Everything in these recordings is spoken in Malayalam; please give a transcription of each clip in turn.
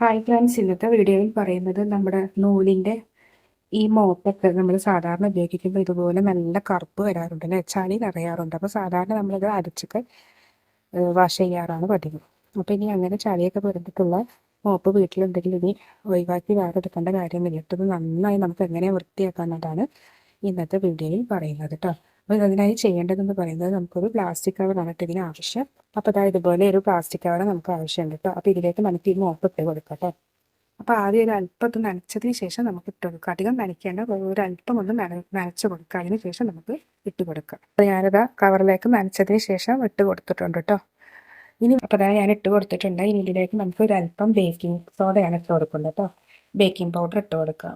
ഹായ് ഫ്രണ്ട്സ് ഇന്നത്തെ വീഡിയോയിൽ പറയുന്നത് നമ്മുടെ നൂലിന്റെ ഈ മോപ്പൊക്കെ നമ്മൾ സാധാരണ ഉപയോഗിക്കുമ്പോൾ ഇതുപോലെ നല്ല കറുപ്പ് വരാറുണ്ട് അല്ലെ? ചളി നിറയാറുണ്ട്. അപ്പോൾ സാധാരണ നമ്മളിത് അരച്ചൊക്കെ വാഷ് ചെയ്യാറാണ് പതിവ്. അപ്പോൾ ഇനി അങ്ങനെ ചളിയൊക്കെ പുരണ്ടിട്ടുള്ള മോപ്പ് വീട്ടിലുണ്ടെങ്കിൽ ഇനി ഒഴിവാക്കി വേറെ എടുക്കേണ്ട കാര്യമില്ല. ഇത് നന്നായി നമുക്ക് എങ്ങനെ വൃത്തിയാക്കാമെന്നതാണ് ഇന്നത്തെ വീഡിയോയിൽ പറയുന്നത് കേട്ടോ. അപ്പോൾ അതിനായി ചെയ്യേണ്ടതെന്ന് പറയുന്നത് നമുക്കൊരു പ്ലാസ്റ്റിക് കവറാണ് കേട്ടോ ഇതിന് ആവശ്യം. അപ്പോൾ അതായത് ഇതുപോലെ ഒരു പ്ലാസ്റ്റിക് കവർ നമുക്ക് ആവശ്യമുണ്ട് കേട്ടോ. അപ്പോൾ ഇതിലേക്ക് നമുക്ക് ഈ മോപ്പ് ഇട്ട് കൊടുക്കാം കേട്ടോ. അപ്പോൾ ആദ്യം ഒരു അല്പത്ത് നനച്ചതിന് ശേഷം നമുക്ക് ഇട്ട് കൊടുക്കാം. അധികം നനയ്ക്കേണ്ട ഒരു അല്പം ഒന്ന് നന നനച്ച് കൊടുക്കുക അതിന് ശേഷം നമുക്ക് ഇട്ട് കൊടുക്കാം. അപ്പോൾ ഞാനത് കവറിലേക്ക് നനച്ചതിന് ശേഷം ഇട്ട് കൊടുത്തിട്ടുണ്ട് കേട്ടോ. ഇനി അപ്പോൾ അതായത് ഞാൻ ഇട്ട് കൊടുത്തിട്ടുണ്ട്. ഇനി ഇതിലേക്ക് നമുക്ക് ഒരു അല്പം ബേക്കിംഗ് സോഡയാണ് ഇട്ട് കൊടുക്കുന്നത് കേട്ടോ. ബേക്കിംഗ് പൗഡർ ഇട്ട് കൊടുക്കാം.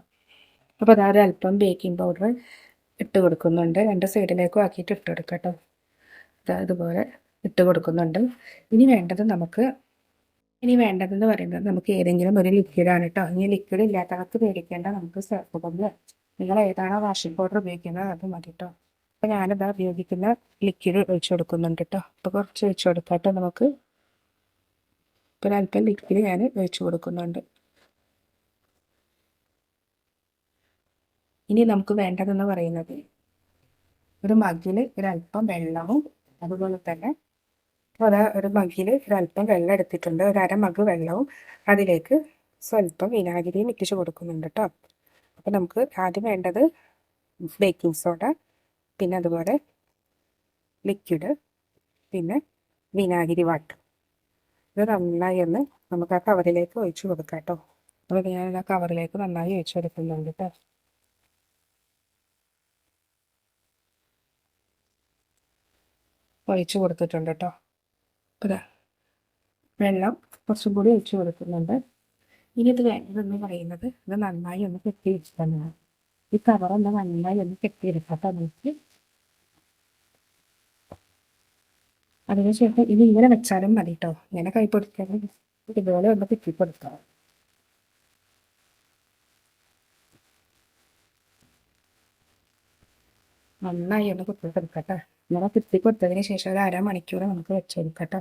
അപ്പോൾ അതായത് അല്പം ബേക്കിംഗ് പൗഡർ ഇട്ട് കൊടുക്കുന്നുണ്ട്. രണ്ട് സൈഡിലേക്കും ആക്കിയിട്ട് ഇട്ട് കൊടുക്കാം കേട്ടോ. ഇതുപോലെ ഇട്ട് കൊടുക്കുന്നുണ്ട്. ഇനി വേണ്ടത് നമുക്ക് ഇനി വേണ്ടതെന്ന് പറയുന്നത് നമുക്ക് ഏതെങ്കിലും ഒരു ലിക്വിഡാണ് കേട്ടോ. ഇനി ലിക്വിഡ് ഇല്ലാത്തവർക്ക് പേടിക്കേണ്ട നമുക്ക് സർഫ് കൊണ്ട് നിങ്ങൾ ഏതാണോ വാഷിംഗ് പൗഡർ ഉപയോഗിക്കുന്നത് അത് മതി കേട്ടോ. അപ്പോൾ ഞാനിതാ ഉപയോഗിക്കുന്ന ലിക്വിഡ് ഒഴിച്ചു കൊടുക്കുന്നുണ്ട് കേട്ടോ. അപ്പോൾ കുറച്ച് ഒഴിച്ചു കൊടുക്കാം കേട്ടോ നമുക്ക്. ഇപ്പോൾ അല്പം ലിക്വിഡ് ഞാൻ ഒഴിച്ചു കൊടുക്കുന്നുണ്ട്. ഇനി നമുക്ക് വേണ്ടതെന്ന് പറയുന്നത് ഒരു മഗ്ഗിൽ ഒരല്പം വെള്ളവും അതുപോലെ തന്നെ അതാ ഒരു മഗ്ഗിൽ ഒരല്പം വെള്ളം എടുത്തിട്ടുണ്ട്. ഒരു അര മഗ് വെള്ളവും അതിലേക്ക് സ്വല്പം വിനാഗിരിയും ഇട്ടിച്ച് കൊടുക്കുന്നുണ്ട് കേട്ടോ അപ്പോൾ നമുക്ക് ആദ്യം വേണ്ടത് ബേക്കിംഗ് സോഡ പിന്നെ അതുപോലെ ലിക്വിഡ് പിന്നെ വിനാഗിരി വാട്ടർ ഇത് നന്നായി ഒന്ന് നമുക്ക് ആ കവറിലേക്ക് ഒഴിച്ചു കൊടുക്കാം കേട്ടോ അപ്പോൾ ഞാൻ ആ കവറിലേക്ക് നന്നായി ഒഴിച്ചു കൊടുക്കുന്നുണ്ട് കേട്ടോ ഒഴിച്ച് കൊടുത്തിട്ടുണ്ട് കേട്ടോ. ഇതാ വെള്ളം കുറച്ചും കൂടി ഒഴിച്ച് കൊടുക്കുന്നുണ്ട്. ഇനി ഇത് വേണ്ടതെന്ന് പറയുന്നത് ഇത് നന്നായി ഒന്ന് കെട്ടിയിരിക്കുന്നതാണ് ഈ കവറൊന്ന് നന്നായി ഒന്ന് കെട്ടിയെടുക്കാത്ത നമുക്ക്. അതിനുശേഷം ഇത് ഇങ്ങനെ വെച്ചാലും മതി കേട്ടോ. ഇങ്ങനെ കൈ പൊടിക്കാൻ ഇതുപോലെ ഒന്ന് കെട്ടിപ്പൊടുക്കാം നന്നായി ഒന്ന് കുത്തിക്കൊടുക്കട്ടെ ഇങ്ങനെ കുത്തി കൊടുത്തതിന് ശേഷം ഒരു അരമണിക്കൂർ നമുക്ക് വെച്ച് കൊടുക്കാം കേട്ടോ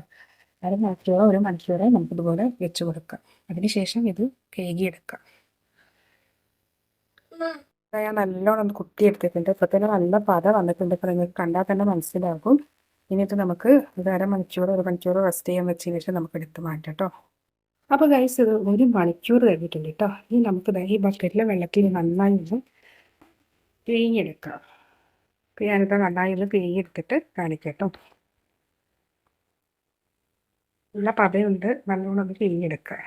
അരമണിക്കൂറോ ഒരു മണിക്കൂറോ നമുക്ക് ഇതുപോലെ വെച്ച് കൊടുക്കാം. അതിനുശേഷം ഇത് കേകിയെടുക്കാം ഞാൻ നല്ലോണം ഒന്ന് കുത്തിയെടുത്തിട്ടുണ്ട് ഇപ്പം തന്നെ നല്ല പത വന്നിട്ടുണ്ട്. ഇപ്പം നിങ്ങൾക്ക് കണ്ടാൽ തന്നെ മനസ്സിലാകും. ഇനി ഇത് നമുക്ക് ഒരു അരമണിക്കൂറോ ഒരു മണിക്കൂറോ റെസ്റ്റ് ചെയ്യാൻ വെച്ചതിന് ശേഷം നമുക്ക് എടുത്ത് മാറ്റാം കേട്ടോ അപ്പോൾ ഗൈസ് ഇത് ഒരു മണിക്കൂർ കഴിഞ്ഞിട്ടുണ്ട് കേട്ടോ ഇനി നമുക്ക് ഈ ബക്കറ്റിലെ വെള്ളത്തിൽ നന്നായി ഒന്ന് പിഴിഞ്ഞെടുക്കാം അപ്പോൾ ഞാനിപ്പോൾ നന്നായി ഒന്ന് പേ എടുത്തിട്ട് കാണിക്കട്ടോ. നല്ല പതയുണ്ട്. നല്ലോണം ഒന്ന് പിഴിഞ്ഞെടുക്കുക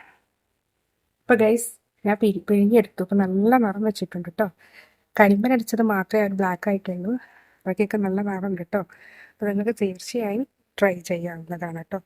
അപ്പോൾ ഗൈസ് ഞാൻ പിഴി പിഴിഞ്ഞെടുത്തു നല്ല നിറം വെച്ചിട്ടുണ്ട് കേട്ടോ കരിമ്പനടിച്ചത് മാത്രമേ അത് ബ്ലാക്ക് ആയിട്ടുള്ളൂ. ബാക്കിയൊക്കെ നല്ല നിറം കേട്ടോ അപ്പോൾ നിങ്ങൾക്ക് തീർച്ചയായും ട്രൈ ചെയ്യാവുന്നതാണ് കേട്ടോ